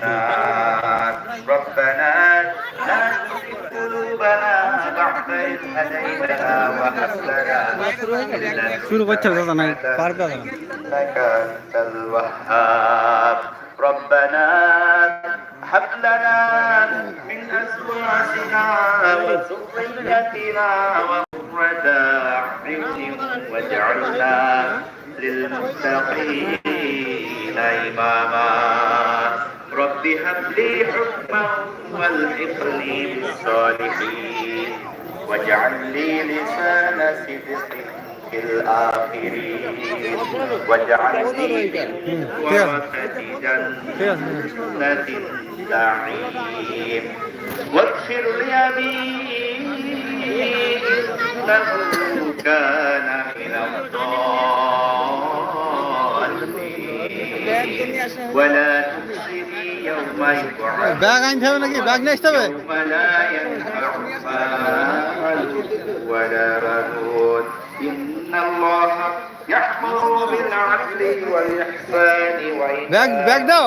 النار ربنا لا تزغ قلوبنا بعد إذ هديتنا وهب لنا من لدنك শুরু করছে দাদা নাই পারবে দাদা إنك أنت الوهاب ربنا هب لنا من أزواجنا وذريتنا وقرة أعين واجعلنا للمتقين إماما رب هب لي حكما والحقني بالصالحين. واجعل لي لسان صدق في الآخرين. واجعلني من ورثة جنة النعيم. واغفر لأبي إنه كان من الضالين. ولا يبعث ব্যাগ আনতে হবে নাকি ব্যাগ নিয়ে আসতে হবে يوم لا ينفع مال ولا بنون إن الله يأمر بالعدل والإحسان ব্যাগ ব্যাগ দাও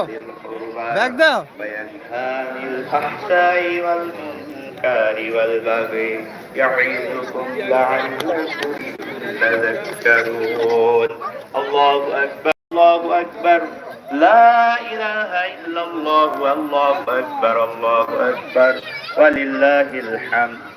ব্যাগ দাও وينهى عن الفحشاء والمنكر والبغي يعظكم لعلكم تذكرون الله أكبر الله أكبر لا إله إلا الله والله أكبر الله أكبر. ولله الحمد.